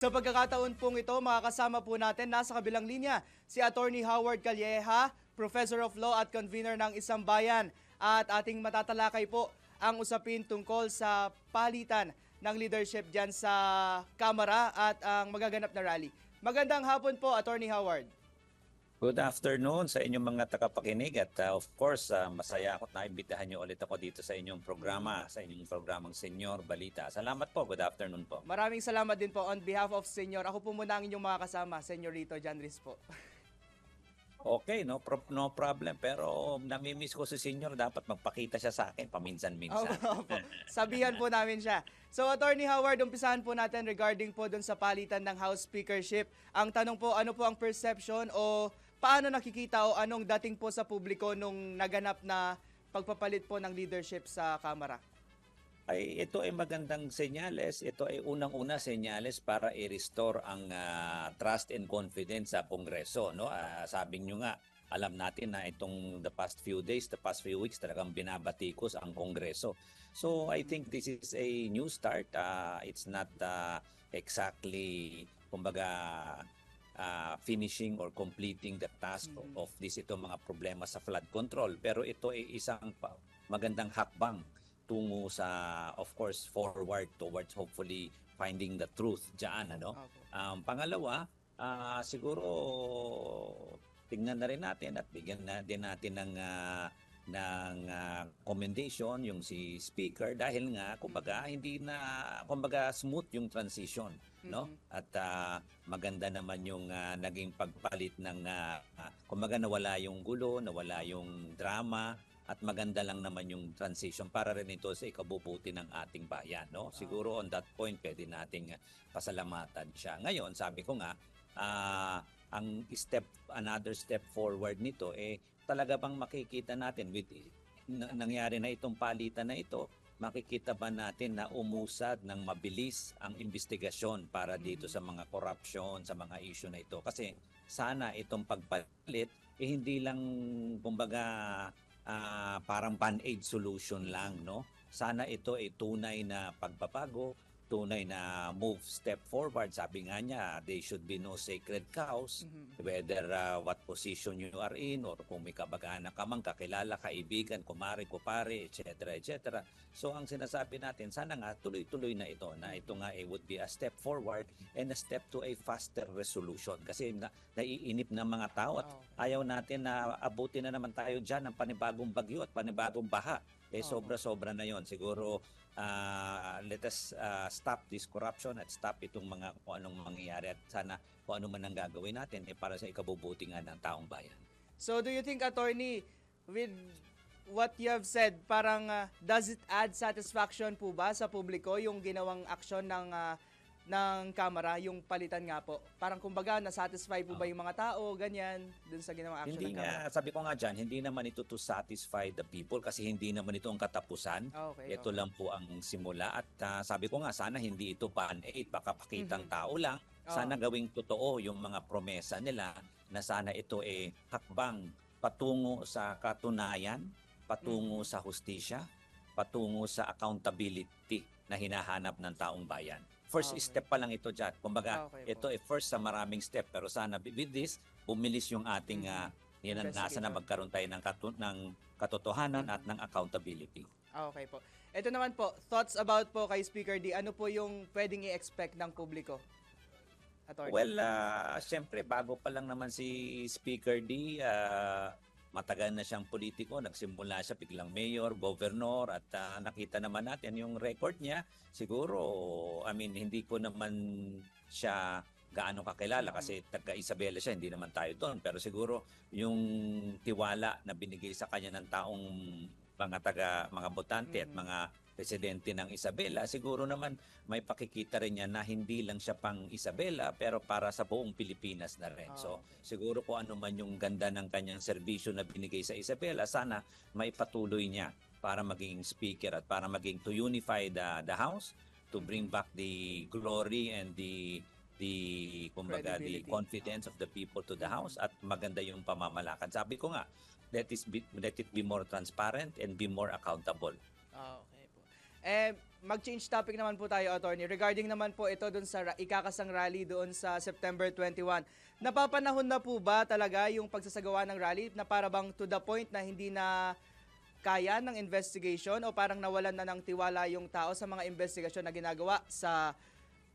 Sa pagkakataon pong ito, makakasama po natin nasa kabilang linya si Attorney Howard Calleja, Professor of Law at Convener ng Isang Bayan. At ating matatalakay po ang usapin tungkol sa palitan ng leadership dyan sa Kamara at ang magaganap na rally. Magandang hapon po, Attorney Howard. Good afternoon sa inyong mga tagapakinig at uh, of course uh, masaya ako na imbitahan niyo ulit ako dito sa inyong programa, sa inyong programang Senyor Balita. Salamat po, good afternoon po. Maraming salamat din po on behalf of Senior. Ako po muna ang inyong mga kasama, Senyorito Janris po. Okay, no, pro- no problem. Pero namimiss ko si Senyor, dapat magpakita siya sa akin paminsan-minsan. Opo, opo. Sabihan po namin siya. So, Attorney Howard, umpisahan po natin regarding po dun sa palitan ng House Speakership. Ang tanong po, ano po ang perception o paano nakikita o anong dating po sa publiko nung naganap na pagpapalit po ng leadership sa Kamara? ay ito ay magandang senyales. Ito ay unang-una senyales para i-restore ang ah, trust and confidence sa Kongreso. No? Ah, sabi nyo nga, alam natin na itong the past few days, the past few weeks, talagang binabatikos ang Kongreso. So I think this is a new start. Ah, it's not ah, exactly, kumbaga, ah, finishing or completing the task Mhm. of this itong mga problema sa flood control. Pero ito ay isang magandang hakbang tungo sa of course forward towards hopefully finding the truth diyan ano Opo. um, pangalawa ah, siguro tingnan na rin natin at bigyan na din natin ng ah, ng ah, commendation yung si speaker dahil nga kumbaga hindi na kumbaga smooth yung transition no? Mhm. at ah, maganda naman yung ah, naging pagpalit ng ah, kumbaga nawala yung gulo nawala yung drama at maganda lang naman yung transition para rin ito sa ikabubuti ng ating bayan no? Siguro on that point pwede nating pasalamatan siya. Ngayon sabi ko nga ah, ang step another step forward nito eh talaga bang makikita natin with na- nangyari na itong palitan na ito makikita ba natin na umusad ng mabilis ang investigasyon para dito sa mga corruption, sa mga issue na ito. Kasi sana itong pagpalit, eh hindi lang, kumbaga, ah, parang band-aid solution lang, no? Sana ito ay tunay na pagbabago, tunay na move step forward. Sabi nga niya, there should be no sacred cows Mhm. whether uh, what position you are in or kung may kabag-anak ka man, kakilala, kaibigan, kumare, kupare, etc. etc. So ang sinasabi natin, sana nga tuloy-tuloy na ito, na ito nga eh, would be a step forward and a step to a faster resolution. Kasi na, naiinip ng mga tao at Oo. ayaw natin na abutin na naman tayo dyan ng panibagong bagyo at panibagong baha. Eh Oo. sobra-sobra na yon Siguro ah, let us ah, stop this corruption at stop itong mga kung anong mangyayari at sana kung ano man ang gagawin natin eh para sa ikabubuti nga ng taong bayan. So, do you think, Attorney, with what you have said, parang ah, does it add satisfaction po ba sa publiko yung ginawang aksyon ng ah, ng Kamara, yung palitan nga po? Parang kumbaga, nasatisfy po ba yung mga tao, ganyan, dun sa ginawang aksyon Hindi ng Kamara? nga, sabi ko nga dyan, hindi naman ito to satisfy the people kasi hindi naman ito ang katapusan. Ah, Okay, Ito okay. lang po ang simula at ah, sabi ko nga sana hindi ito band-aid, baka pakitang Mhm. tao lang. Oo. Sana gawing totoo yung mga promesa nila na sana ito eh hakbang patungo sa katunayan, patungo sa hustisya, patungo sa accountability na hinahanap ng taong bayan. First Okay. step pa lang ito dyan. Kumbaga, Okay po. ito eh first sa maraming step pero sana with this, bumilis yung ating Mhm. ah, ninanasa na magkaroon tayo ng, katu- ng katotohanan at ng accountability. Ah, Okay po. Ito naman po, thoughts about po kay Speaker D. Ano po yung pwedeng i-expect ng publiko? Attorney. Well, ah, siyempre, bago pa lang naman si Speaker D, ah, matagal na siyang politiko. Nagsimula siya biglang mayor, governor, at ah, nakita naman natin yung record niya. Siguro, I mean, hindi ko naman siya gaano kakilala kasi taga Isabela siya, hindi naman tayo doon. Pero siguro, yung tiwala na binigay sa kanya ng taong mga taga, mga botante at Mhm. mga residente ng Isabela, siguro naman may pakikita rin niya na hindi lang siya pang Isabela pero para sa buong Pilipinas na rin. Ah, So okay. siguro kung ano man yung ganda ng kanyang serbisyo na binigay sa Isabela, sana maipatuloy niya para maging speaker at para maging to unify the, the House, to bring back the glory and the the kumbaga the confidence of the people to the Mhm. house at maganda yung pamamalakad. Sabi ko nga, let it be, let it be more transparent and be more accountable. Ah, po. Eh, mag-change topic naman po tayo, attorney. Regarding naman po ito dun sa ikakasang rally doon sa September 21. Napapanahon na po ba talaga yung pagsasagawa ng rally na para bang to the point na hindi na kaya ng investigation o parang nawalan na ng tiwala yung tao sa mga investigasyon na ginagawa sa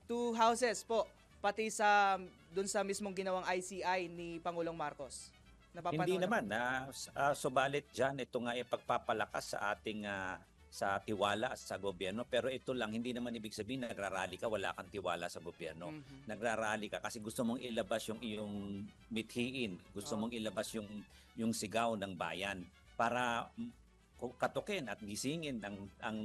two houses po, pati sa dun sa mismong ginawang ICI ni Pangulong Marcos? Napapanahon Hindi naman na uh, subalit diyan ito nga ay pagpapalakas sa ating ah, sa tiwala sa gobyerno pero ito lang hindi naman ibig sabihin nagrarally ka wala kang tiwala sa gobyerno. Mhm. Nagrarally ka kasi gusto mong ilabas yung iyong mithiin, gusto Oo. mong ilabas yung yung sigaw ng bayan para katukin at gisingin ang ang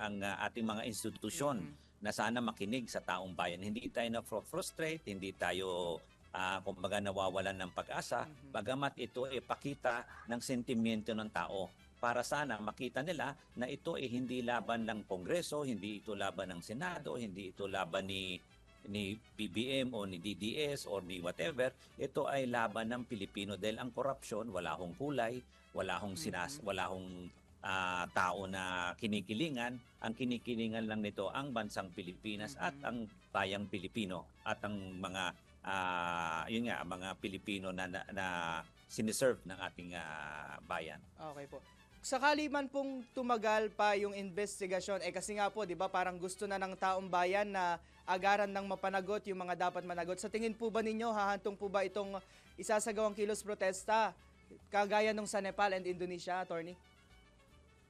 ang ah, ating mga institusyon Mhm. na sana makinig sa taong bayan. Hindi tayo na frustrate, hindi tayo ah, kumbaga nawawalan ng pag-asa, Mhm. bagamat ito ay pakita ng sentimiento ng tao para sana makita nila na ito ay hindi laban ng Kongreso, hindi ito laban ng Senado, hindi ito laban ni ni BBM o ni DDS or ni whatever, ito ay laban ng Pilipino dahil ang korupsyon wala hong kulay, wala hong sinas, wala hong ah, tao na kinikilingan, ang kinikilingan lang nito ang bansang Pilipinas at ang bayang Pilipino at ang mga ah, yun nga mga Pilipino na na, na siniserve ng ating ah, bayan. Okay po. Sakali man pong tumagal pa yung investigasyon, eh kasi nga po, di ba, parang gusto na ng taong bayan na agaran ng mapanagot yung mga dapat managot. Sa tingin po ba ninyo, hahantong po ba itong isasagawang kilos protesta kagaya nung sa Nepal and Indonesia, attorney?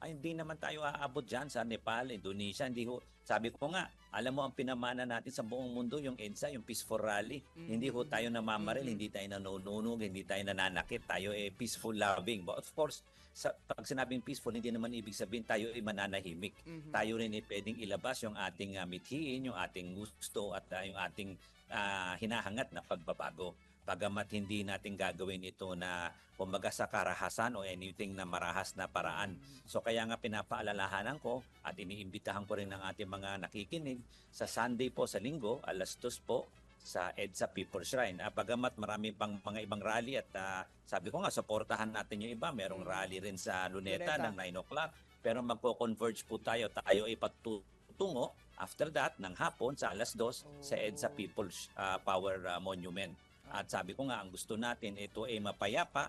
Ay, hindi naman tayo aabot dyan sa Nepal, Indonesia. Hindi ho, sabi ko nga, alam mo ang pinamana natin sa buong mundo, yung EDSA, yung peaceful rally. Mhm. Hindi ho tayo namamaril, Mhm. hindi tayo nanununog, hindi tayo nananakit. Tayo eh peaceful loving. But of course, sa, pag sinabing peaceful, hindi naman ibig sabihin tayo ay mananahimik. Mhm. Tayo rin ay pwedeng ilabas yung ating uh, mithiin, yung ating gusto at ah, yung ating ah, hinahangat na pagbabago. Pagamat hindi natin gagawin ito na kumbaga sa karahasan o anything na marahas na paraan. So kaya nga pinapaalalahanan ko at iniimbitahan ko rin ng ating mga nakikinig sa Sunday po sa linggo, alas 2 po sa EDSA People's Shrine. Ah, bagamat marami pang mga ibang rally at ah, sabi ko nga, supportahan natin yung iba. Merong rally rin sa Luneta, Luneta. ng 9 o'clock. Pero magko-converge po tayo. Tayo ay patutungo after that ng hapon sa alas 2 sa EDSA Oh. People's ah, Power ah, Monument. At sabi ko nga, ang gusto natin, ito ay mapayapa.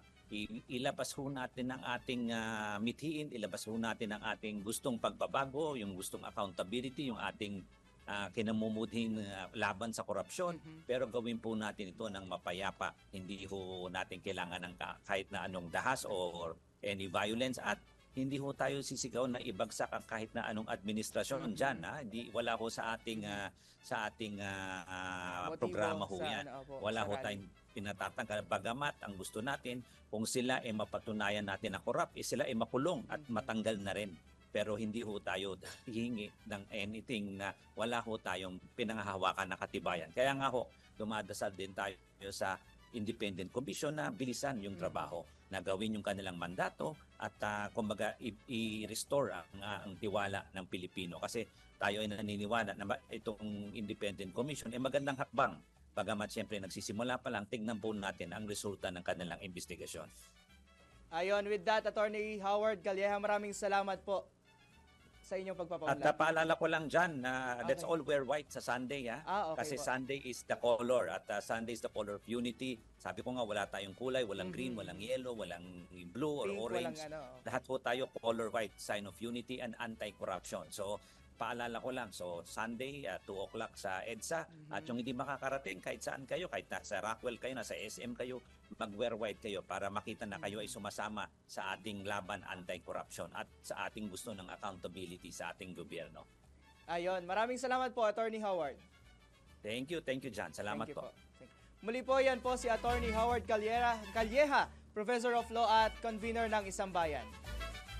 Ilabas ho natin ang ating ah, mithiin, ilabas ho natin ang ating gustong pagbabago, yung gustong accountability, yung ating ah, kinamumuthing ah, laban sa korupsyon. Mhm. Pero gawin po natin ito ng mapayapa. Hindi ho natin kailangan ng ka- kahit na anong dahas or any violence at hindi ho tayo sisigaw na ibagsak ang kahit na anong administrasyon Mhm. diyan ha. Hindi wala ho sa ating ah, sa ating ah, Motibo programa ho sa yan. ano, opo, Wala ho tayong pinatatanggal. Bagamat ang gusto natin, kung sila ay mapatunayan natin na korap, eh sila ay makulong at Mhm. matanggal na rin. Pero hindi ho tayo hihingi ng anything na wala ho tayong pinangahawakan na katibayan. Kaya nga ho, dumadasal din tayo sa Independent Commission na bilisan yung Mhm. trabaho, na gawin yung kanilang mandato at ah, kumbaga i-restore ang, ah, ang tiwala ng Pilipino. Kasi tayo ay naniniwala na itong Independent Commission ay magandang hakbang Bagamat siyempre nagsisimula pa lang, tignan po natin ang resulta ng kanilang investigasyon. Ayon, with that, Attorney Howard Calleja, maraming salamat po sa inyong At pagpapaunlad. uh, paalala ko lang dyan na let's Okay. all wear white sa Sunday. Ha? Ah, okay Kasi po. Sunday is the color at uh, Sunday is the color of unity. Sabi ko nga wala tayong kulay, walang green, Mhm. walang yellow, walang blue or Pink, orange. walang ano. Lahat po tayo color white, sign of unity and anti-corruption. So paalala ko lang, so Sunday, uh, 2 o'clock sa EDSA. Mhm. At yung hindi makakarating, kahit saan kayo, kahit nasa Rockwell kayo, nasa SM kayo, mag-wear white kayo para makita na kayo ay sumasama sa ating laban anti-corruption at sa ating gusto ng accountability sa ating gobyerno. Ayon, maraming salamat po, Attorney Howard. Thank you, thank you John. Salamat Thank you po. Thank you. Muli po yan po si Attorney Howard Calleja, Calleja, Professor of Law at Convener ng Isang Bayan.